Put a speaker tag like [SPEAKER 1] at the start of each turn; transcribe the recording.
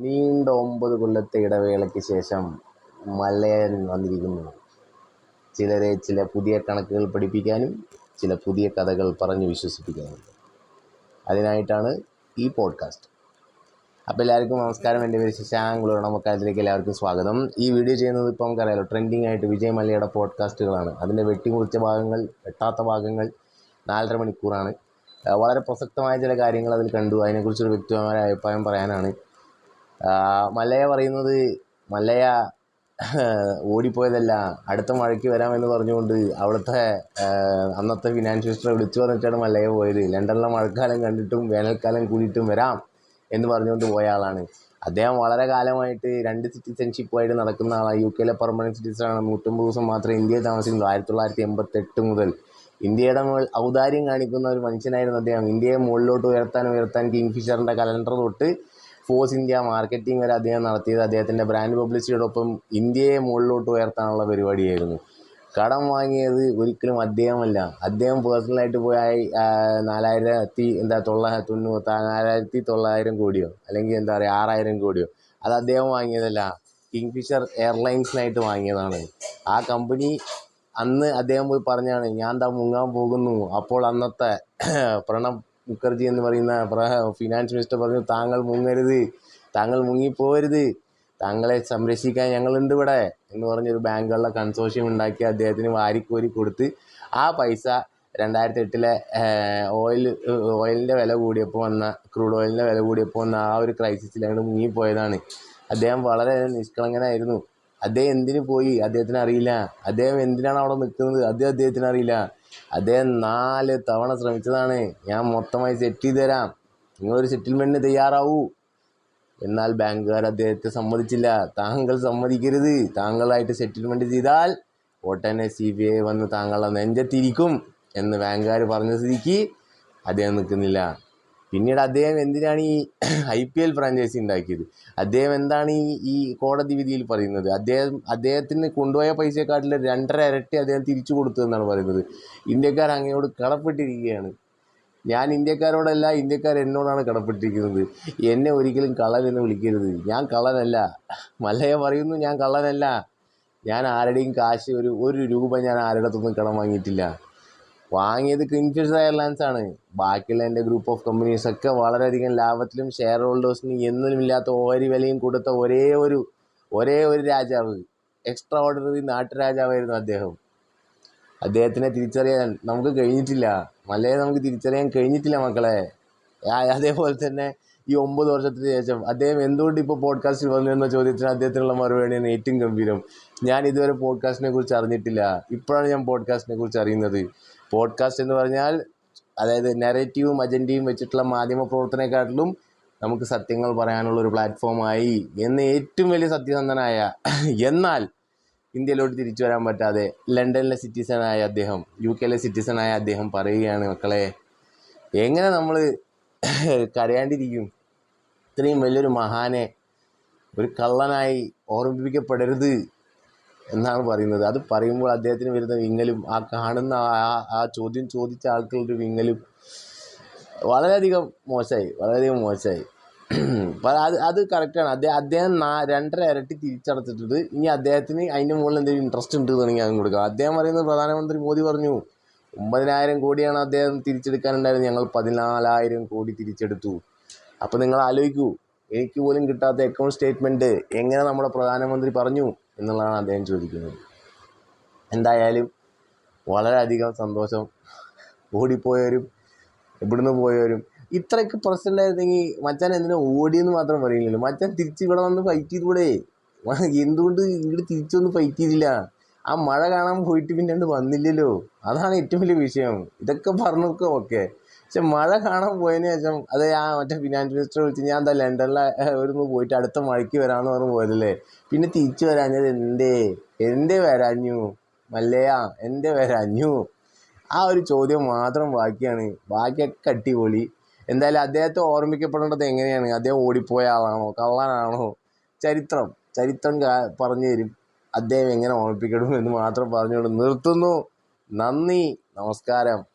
[SPEAKER 1] നീണ്ട ഒമ്പത് കൊല്ലത്തെ ഇടവേളയ്ക്ക് ശേഷം മലയൻ വന്നിരിക്കുന്നു. ചിലരെ ചില പുതിയ കണക്കുകൾ പഠിപ്പിക്കാനും ചില പുതിയ കഥകൾ പറഞ്ഞ് വിശ്വസിപ്പിക്കാനും. അതിനായിട്ടാണ് ഈ പോഡ്കാസ്റ്റ് അപ്പോൾ എല്ലാവർക്കും നമസ്കാരം. എന്റെ പേര് ശശാങ്കുളൂർ നമുക്കതിലേക്ക് എല്ലാവർക്കും സ്വാഗതം. ഈ വീഡിയോ ചെയ്യുന്നത് ഇപ്പോൾ നമുക്കറിയാലോ ട്രെൻഡിങ് ആയിട്ട് വിജയ് മല്യയുടെ പോഡ്കാസ്റ്റുകളാണ് അതിന്റെ വെട്ടിമുറിച്ച ഭാഗങ്ങൾ വെട്ടാത്ത ഭാഗങ്ങൾ നാലര മണിക്കൂറാണ്. വളരെ പ്രസക്തമായ ചില കാര്യങ്ങൾ അതിൽ കണ്ടു. അതിനെക്കുറിച്ചൊരു വ്യക്തിപരമായ അഭിപ്രായം പറയാനാണ് ആ, മല്ലയ പറയുന്നത് മല്ലയ്യ ഓടിപ്പോയതല്ല അടുത്ത മഴയ്ക്ക് വരാമെന്ന് പറഞ്ഞുകൊണ്ട് അവിടുത്തെ അന്നത്തെ ഫിനാൻസ് മിനിസ്റ്ററെ വിളിച്ചു പറഞ്ഞിട്ടാണ് മല്ലയ്യ പോയത്. ലണ്ടനിലെ മഴക്കാലം കണ്ടിട്ടും വേനൽക്കാലം കൂടിയിട്ടും വരാം എന്ന് പറഞ്ഞുകൊണ്ട് പോയ ആളാണ്. അദ്ദേഹം വളരെ കാലമായിട്ട് രണ്ട് സിറ്റിസൺഷിപ്പുമായിട്ട് നടക്കുന്ന ആളാണ്. യു കെയിലെ പെർമനന്റ് സിറ്റിസണാണ് നൂറ്റമ്പത് ദിവസം മാത്രമേ ഇന്ത്യയിൽ താമസിക്കുന്നുള്ളൂ ആയിരത്തി തൊള്ളായിരത്തി എൺപത്തെട്ട് മുതൽ ഇന്ത്യയുടെ മുകൾ ഔദാര്യം കാണിക്കുന്ന ഒരു മനുഷ്യനായിരുന്നു അദ്ദേഹം. ഇന്ത്യയെ മുകളിലോട്ട് ഉയർത്താൻ ഉയർത്താൻ കിങ് ഫിഷറിന്റെ കലണ്ടർ തൊട്ട് ഫോഴ്സ് ഇന്ത്യ മാർക്കറ്റിംഗ് വരെ അദ്ദേഹം നടത്തിയത്. അദ്ദേഹത്തിന്റെ ബ്രാൻഡ് പബ്ലിസിറ്റിയോടൊപ്പം ഇന്ത്യയെ മുകളിലോട്ട് ഉയർത്താനുള്ള പരിപാടിയായിരുന്നു. കടം വാങ്ങിയത് ഒരിക്കലും അദ്ദേഹമല്ല. അദ്ദേഹം പേഴ്സണലായിട്ട് പോയി നാലായിരത്തി എന്താ തൊള്ളായിരത്തി തൊണ്ണൂറ്റി നാലായിരത്തി തൊള്ളായിരം കോടിയോ അല്ലെങ്കിൽ എന്താ പറയുക ആറായിരം കോടിയോ അത് അദ്ദേഹം വാങ്ങിയതല്ല. കിങ് ഫിഷർ എയർലൈൻസിനായിട്ട് വാങ്ങിയതാണ്. ആ കമ്പനി അന്ന് അദ്ദേഹം പോയി പറഞ്ഞാണ് ഞാൻ താ മുങ്ങാൻ പോകുന്നു. അപ്പോൾ അന്നത്തെ പ്രണബ് മുഖർജി എന്ന് പറയുന്ന ഫിനാൻസ് മിനിസ്റ്റർ പറഞ്ഞു താങ്കൾ മുങ്ങരുത്. താങ്കൾ മുങ്ങിപ്പോരുത് താങ്കളെ സംരക്ഷിക്കാൻ ഞങ്ങളുണ്ട് ഇവിടെ. എന്ന് പറഞ്ഞൊരു ബാങ്കുകളുടെ കൺസോഷ്യം ഉണ്ടാക്കി അദ്ദേഹത്തിന് വാരിക്കോരി കൊടുത്ത് ആ പൈസ രണ്ടായിരത്തി എട്ടിലെ ഓയിൽ ഓയിലിന്റെ വില കൂടിയപ്പോൾ വന്ന ക്രൂഡ് ഓയിലിന്റെ വില കൂടിയപ്പോൾ വന്ന ആ ഒരു ക്രൈസിസിൽ അങ്ങോട്ട് മുങ്ങിപ്പോയതാണ്. അദ്ദേഹം വളരെ നിഷ്കളങ്കനായിരുന്നു. അദ്ദേഹം എന്തിനു പോയി? അദ്ദേഹത്തിന് അറിയില്ല. അദ്ദേഹം എന്തിനാണ് അവിടെ നിൽക്കുന്നത്? അത് അദ്ദേഹത്തിന് അറിയില്ല. അദ്ദേഹം നാല് തവണ ശ്രമിച്ചതാണ്. ഞാൻ മൊത്തമായി സെറ്റ് ചെയ്ത് തരാം. നിങ്ങളൊരു സെറ്റിൽമെന്റിന് തയ്യാറാവൂ. എന്നാൽ ബാങ്കുകാർ അദ്ദേഹത്തെ സമ്മതിച്ചില്ല. താങ്കൾ സമ്മതിക്കരുത്. താങ്കളായിട്ട് സെറ്റിൽമെന്റ് ചെയ്താൽ ഉടനെ സി ബി ഐ വന്ന് താങ്കളുടെ നെഞ്ചത്തിരിക്കും എന്ന് ബാങ്കുകാർ പറഞ്ഞ സ്ഥിതിക്ക് അദ്ദേഹം നിൽക്കുന്നില്ല. പിന്നീട് അദ്ദേഹം എന്തിനാണ് ഈ ഐ പി എൽ ഫ്രാഞ്ചൈസി ഉണ്ടാക്കിയത് അദ്ദേഹം എന്താണ് ഈ ഈ കോടതി വിധിയിൽ പറയുന്നത്? അദ്ദേഹം അദ്ദേഹത്തിന് കൊണ്ടുപോയ പൈസയെക്കാട്ടിൽ രണ്ടര ഇരട്ടി അദ്ദേഹം തിരിച്ചു കൊടുത്തു എന്നാണ് പറയുന്നത്. ഇന്ത്യക്കാർ അങ്ങയോട് കടപ്പെട്ടിരിക്കുകയാണ്. ഞാൻ ഇന്ത്യക്കാരോടല്ല ഇന്ത്യക്കാർ എന്നോടാണ് കടപ്പെട്ടിരിക്കുന്നത്. എന്നെ ഒരിക്കലും കള്ളൻ എന്ന് വിളിക്കരുത്. ഞാൻ കള്ളനല്ല. മല്ലയ പറയുന്നു ഞാൻ കള്ളനല്ല. ഞാൻ ആരുടെയും കാശ് ഒരു ഒരു രൂപ ഞാൻ ആരുടെ അടുത്തൊന്നും കടം വാങ്ങിയിട്ടില്ല. വാങ്ങിയത് കിങ്ഫിഷർ എയർലൈൻസ് ആണ്. ബാക്കിയുള്ള എന്റെ ഗ്രൂപ്പ് ഓഫ് കമ്പനീസ് ഒക്കെ വളരെയധികം ലാഭത്തിലും ഷെയർ ഹോൾഡേഴ്സിന് എന്നതിലും ഇല്ലാത്ത ഓഹരി വിലയും കൊടുത്ത ഒരേ ഒരു ഒരേ ഒരു രാജാവ് എക്സ്ട്രാ ഓർഡിനറി നാട്ടുരാജാവായിരുന്നു അദ്ദേഹം. അദ്ദേഹത്തിനെ തിരിച്ചറിയാൻ നമുക്ക് കഴിഞ്ഞിട്ടില്ല. മലയെ നമുക്ക് തിരിച്ചറിയാൻ കഴിഞ്ഞിട്ടില്ല മക്കളെ. അതേപോലെ തന്നെ ഈ ഒമ്പത് വർഷത്തിന് ശേഷം അദ്ദേഹം എന്തുകൊണ്ട് ഇപ്പോൾ പോഡ്കാസ്റ്റിൽ വന്നു എന്ന ചോദ്യത്തിന് അദ്ദേഹത്തിനുള്ള മറുപടിയാണ് ഏറ്റവും ഗംഭീരം. ഞാൻ ഇതുവരെ പോഡ്കാസ്റ്റിനെ കുറിച്ച് അറിഞ്ഞിട്ടില്ല. ഇപ്പോഴാണ് ഞാൻ പോഡ്കാസ്റ്റിനെ കുറിച്ച് അറിയുന്നത്. പോഡ്കാസ്റ്റ് എന്ന് പറഞ്ഞാൽ അതായത് നെറേറ്റീവും അജൻഡയും വെച്ചിട്ടുള്ള മാധ്യമ പ്രവർത്തനത്തെക്കാട്ടിലും നമുക്ക് സത്യങ്ങൾ പറയാനുള്ള ഒരു പ്ലാറ്റ്ഫോമായി എന്ന് ഏറ്റവും വലിയ സത്യസന്ധനായ എന്നാൽ ഇന്ത്യയിലോട്ട് തിരിച്ചു വരാൻ പറ്റാതെ ലണ്ടനിലെ സിറ്റിസണായ അദ്ദേഹം യു കെയിലെ സിറ്റിസണായ അദ്ദേഹം പറയുകയാണ് മക്കളെ എങ്ങനെ നമ്മൾ കരയാണ്ടിരിക്കും? ഇത്രയും വലിയൊരു മഹാനെ ഒരു കള്ളനായി ഓർമ്മിപ്പിക്കപ്പെടരുത് എന്നാണ് പറയുന്നത്. അത് പറയുമ്പോൾ അദ്ദേഹത്തിന് വരുന്ന വിങ്ങലും ആ കാണുന്ന ആ ചോദ്യം ചോദിച്ച ആൾക്കുള്ളൊരു വിങ്ങലും വളരെയധികം മോശമായി വളരെയധികം മോശമായി. അത് അത് കറക്റ്റാണ് അദ്ദേഹം അദ്ദേഹം നാ രണ്ടര ഇരട്ടി തിരിച്ചടച്ചിട്ടുണ്ട്. ഇനി അദ്ദേഹത്തിന് അതിന്റെ മുകളിൽ എന്തെങ്കിലും ഇൻട്രസ്റ്റ് ഉണ്ട് തുടങ്ങി അതും കൊടുക്കുക അദ്ദേഹം പറയുന്നത് പ്രധാനമന്ത്രി മോദി പറഞ്ഞു ഒമ്പതിനായിരം കോടിയാണ് അദ്ദേഹം തിരിച്ചെടുക്കാനുണ്ടായിരുന്നത്. ഞങ്ങൾ പതിനാലായിരം കോടി തിരിച്ചെടുത്തു. അപ്പോൾ നിങ്ങൾ ആലോചിക്കൂ എനിക്ക് പോലും കിട്ടാത്ത അക്കൗണ്ട് സ്റ്റേറ്റ്മെന്റ് എങ്ങനെ നമ്മുടെ പ്രധാനമന്ത്രി പറഞ്ഞു എന്നുള്ളതാണ് അദ്ദേഹം ചോദിക്കുന്നത്. എന്തായാലും വളരെയധികം സന്തോഷം ഓടിപ്പോയവരും ഇവിടുന്ന് പോയവരും. ഇത്രയ്ക്ക് പ്രസിഡന്റ് ആയിരുന്നെങ്കിൽ മച്ചാൻ എന്തിനാ ഓടിയെന്ന് മാത്രം പറയില്ലല്ലോ മച്ചാൻ തിരിച്ച് ഇവിടെ വന്ന് ഫൈറ്റ് ചെയ്തുകൂടെ? എന്തുകൊണ്ട് ഇങ്ങോട്ട് തിരിച്ചൊന്നും ഫൈറ്റ് ചെയ്തില്ല? ആ മഴ കാണാൻ പോയിട്ട് പിന്നെ വന്നില്ലല്ലോ. അതാണ് ഏറ്റവും വലിയ വിഷയം. ഇതൊക്കെ പറഞ്ഞൊക്കെ ഓക്കെ. പക്ഷെ മഴ കാണാൻ പോയതിന് ശേഷം അത് ആ മറ്റേ ഫിനാൻസ് മിനിസ്റ്റർ വിളിച്ച് ഞാൻ എന്താ ലണ്ടനിലെ ഒരു പോയിട്ട് അടുത്ത മഴയ്ക്ക് വരാമെന്ന് പറഞ്ഞ് പോയതല്ലേ? പിന്നെ തിരിച്ചു വരാഞ്ഞത് എന്തേ? എന്തേ വരാഞ്ഞു? മല്ലയാ എന്തേ വരാഞ്ഞു? ആ ഒരു ചോദ്യം മാത്രം ബാക്കിയാണ്. ബാക്കിയൊക്കെ അടിപൊളി. എന്തായാലും അദ്ദേഹത്തെ ഓർമ്മിക്കപ്പെടേണ്ടത് എങ്ങനെയാണ്? അദ്ദേഹം ഓടിപ്പോയ ആളാണോ? കള്ളനാണോ? ചരിത്രം. ചരിത്രം പറഞ്ഞു തരും. അദ്ദേഹം എങ്ങനെ ഓർമ്മിപ്പിക്കണം എന്ന് മാത്രം പറഞ്ഞുകൊണ്ട് നിർത്തുന്നു. നന്ദി. നമസ്കാരം.